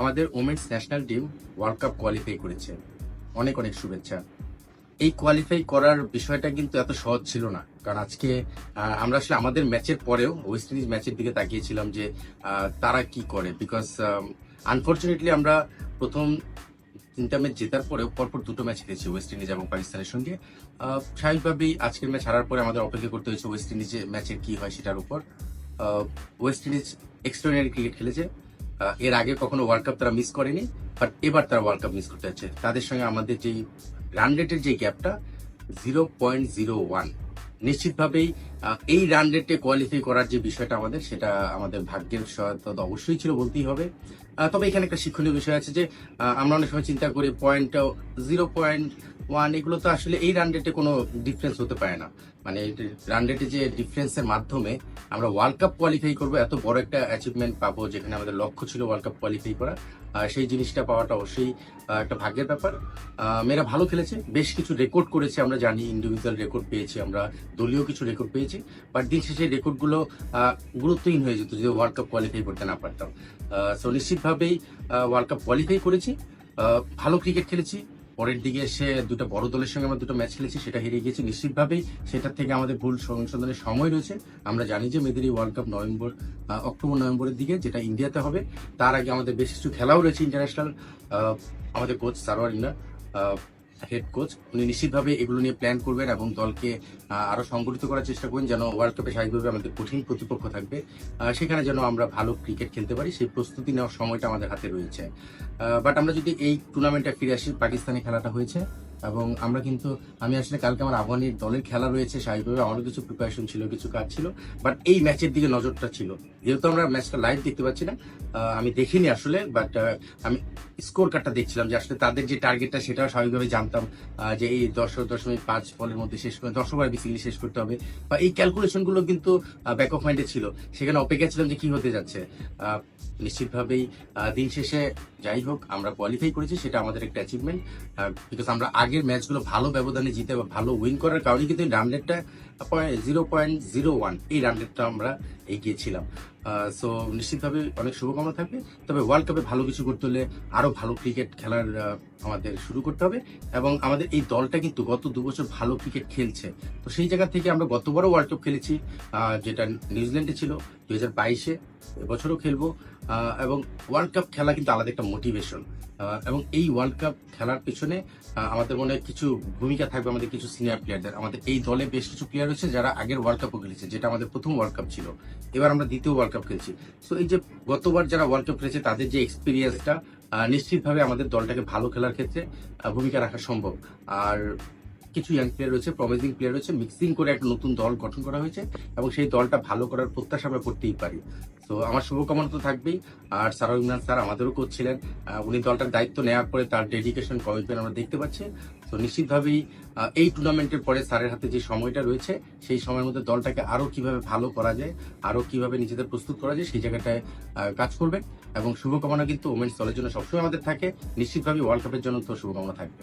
আমাদের women's national team world cup qualify করেছে। অনেক অনেক শুভেচ্ছা। এই কোয়ালিফাই করার বিষয়টা কিন্তু এত সহজ ছিল না। কারণ আজকে আমরা আসলে আমাদের ম্যাচের পরেও ওয়েস্ট ইন্ডিজ ম্যাচের দিকে তাকিয়েছিলাম যে তারা কি করে? বিকজ আনফর্চুনেটলি আমরা প্রথম তিনটা ম্যাচ জেতার পরেও পরপর দুটো ম্যাচ হেরেছি ওয়েস্ট ইন্ডিজ এবং পাকিস্তানের সঙ্গে। স্বাভাবিকভাবেই আজকের ম্যাচ হারার পরে আমাদের অপেক্ষা করতে হয়েছে ওয়েস্ট ইন্ডিজের ম্যাচের কি হয় সেটার উপর। ওয়েস্ট ইন্ডিজ এক্সট্রাঅর্ডিনারি ক্রিকেট খেলেছে। এর আগে কখনো ওয়ার্ল্ড কাপ তারা মিস করেনি বাট এবার তারা ওয়ার্ল্ড কাপ মিস করতে যাচ্ছে। তাদের সঙ্গে আমাদের যেই রান রেটের যে গ্যাপটা জিরো পয়েন্ট জিরো ওয়ান নিশ্চিতভাবেই এই রান রেটে কোয়ালিফাই করার যে বিষয়টা আমাদের, সেটা আমাদের ভাগ্যের সহায়তা অবশ্যই ছিল, বলতেই হবে। তবে এখানে একটা শিক্ষণীয় বিষয় আছে যে আমরা অনেক সময় চিন্তা করি পয়েন্ট জিরো পয়েন্ট ওয়ান এগুলো তো আসলে এই রান রেটে কোনো ডিফারেন্স হতে পারে না। মানে রান রেটে যে ডিফারেন্সের মাধ্যমে আমরা ওয়ার্ল্ড কাপ কোয়ালিফাই করব, এত বড় একটা অ্যাচিভমেন্ট পাবো যেখানে আমাদের লক্ষ্য ছিল ওয়ার্ল্ড কাপ কোয়ালিফাই করা। সেই জিনিসটা পাওয়াটা অবশ্যই একটা ভাগ্যের ব্যাপার। মেয়েরা ভালো খেলেছে, বেশ কিছু রেকর্ড করেছে, আমরা জানি ইন্ডিভিজুয়াল রেকর্ড পেয়েছি, আমরা দলীয় কিছু রেকর্ড পেয়েছি বাট দিন শেষে রেকর্ডগুলো গুরুত্বহীন হয়ে যেত, যদি ওয়ার্ল্ড কাপ কোয়ালিফাই করতে না পারতাম। সো নিশ্চিতভাবেই ওয়ার্ল্ড কাপ কোয়ালিফাই করেছি। ভালো ক্রিকেট খেলেছি। পরের দিকে এসে দুটো বড় দলের সঙ্গে আমরা দুটো ম্যাচ খেলেছি, সেটা হেরে গিয়েছি। নিশ্চিতভাবেই সেটা থেকে আমাদের ভুল সংশোধনের সময় রয়েছে। আমরা জানি যে মেয়েদের এই ওয়ার্ল্ড কাপ নভেম্বর অক্টোবর, নভেম্বরের দিকে যেটা ইন্ডিয়াতে হবে, তার আগে আমাদের বেশ কিছু খেলাও রয়েছে ইন্টারন্যাশনাল আমাদের কোচ সারোয়ার ইন্না হেড কোচ উনি নিশ্চিতভাবে এগুলো নিয়ে প্ল্যান করবেন এবং দলকে আরও আরও সংগঠিত করার চেষ্টা করবেন যেন ওয়ার্ল্ড কাপে স্বাভাবিকভাবে আমাদের কঠিন প্রতিপক্ষ থাকবে। সেখানে যেন আমরা ভালো ক্রিকেট খেলতে পারি, সেই প্রস্তুতি নেওয়ার সময়টা আমাদের হাতে রয়েছে। বাট আমরা যদি এই টুর্নামেন্টটা ফিরে আসি, পাকিস্তানে খেলাটা হয়েছে। এবং আমরা কিন্তু, আমি আসলে কালকে আমার আফগানির দলের খেলা রয়েছে, স্বাভাবিকভাবে আমারও কিছু প্রিপারেশন ছিল, কিছু কাজ ছিল বাট এই ম্যাচের দিকে নজরটা ছিল। যেহেতু আমরা ম্যাচটা লাইভ দেখতে পাচ্ছি না আমি দেখিনি আসলে বাট আমি স্কোর কার্ডটা দেখছিলাম যে আসলে তাদের যে টার্গেটটা সেটাও স্বাভাবিকভাবে জানতাম যে এই দশ দশমিক পাঁচ বলের মধ্যে শেষ করে দশ ওভার বেসিক্যালি শেষ করতে হবে, বা এই ক্যালকুলেশনগুলো কিন্তু ব্যাক অফ মাইন্ডে ছিল। সেখানে অপেক্ষা ছিলাম যে কি হতে যাচ্ছে। নিশ্চিতভাবেই দিন শেষে যাই হোক, আমরা কোয়ালিফাই করেছি, সেটা আমাদের একটা অ্যাচিভমেন্ট বিকজ আমরা আগের ম্যাচগুলো ভালো ব্যবধানে জিতে বা ভালো উইন করার কারণে কিন্তু run zero point zero one এই রান রেটটা আমরা এগিয়েছিলাম সো নিশ্চিতভাবে অনেক শুভকামনা থাকবে। তবে ওয়ার্ল্ড কাপে ভালো কিছু করতে হলে আরও ভালো ক্রিকেট খেলার আমাদের শুরু করতে হবে। এবং আমাদের এই দলটা কিন্তু গত দু বছর ভালো ক্রিকেট খেলছে। তো সেই জায়গা থেকে আমরা গতবারও ওয়ার্ল্ড কাপ খেলেছি যেটা নিউজিল্যান্ডে ছিল। দু হাজার বাইশে এবছরও খেলব। এবং ওয়ার্ল্ড কাপ খেলা কিন্তু আলাদা একটা মোটিভেশন এবং এই ওয়ার্ল্ড কাপ খেলার পেছনে আমাদের মনে কিছু ভূমিকা থাকবে, আমাদের কিছু সিনিয়র প্লেয়ারদের আমাদের এই দলে বেশ কিছু প্লেয়ার রয়েছে যারা আগের ওয়ার্ল্ড কাপও খেলেছে, যেটা আমাদের প্রথম ওয়ার্ল্ড কাপ ছিল। এবার আমরা দ্বিতীয় ওয়ার্ল্ড কাপ খেলছি। সো এই যে গতবার যারা ওয়ার্ল্ড কাপ খেলেছে, তাদের যে এক্সপিরিয়েন্সটা নিশ্চিতভাবে আমাদের দলটাকে ভালো খেলার ক্ষেত্রে ভূমিকা রাখা সম্ভব। আর কিছু ইয়াং প্লেয়ার রয়েছে প্রমিজিং প্লেয়ার রয়েছে মিক্সিং করে একটা নতুন দল গঠন করা হয়েছে এবং সেই দলটা ভালো করার প্রত্যাশা আমরা করতেই পারি। তো আমার শুভকামনা তো থাকবেই। আর সারা ইমরান স্যার আমাদেরও করছিলেন উনি দলটার দায়িত্ব নেওয়ার পরে তার ডেডিকেশন কমিটমেন্ট আমরা দেখতে পাচ্ছি। তো নিশ্চিতভাবেই এই টুর্নামেন্টের পরে স্যারের হাতে যে সময়টা রয়েছে, সেই সময়ের মধ্যে দলটাকে আরও কীভাবে ভালো করা যায় আরও কীভাবে নিজেদের প্রস্তুত করা যায়, সেই জায়গাটায় কাজ করবেন। এবং শুভকামনা কিন্তু ওমেন্স দলের জন্য সবসময় আমাদের থাকে। নিশ্চিতভাবেই ওয়ার্ল্ড কাপের জন্য তো শুভকামনা থাকবে।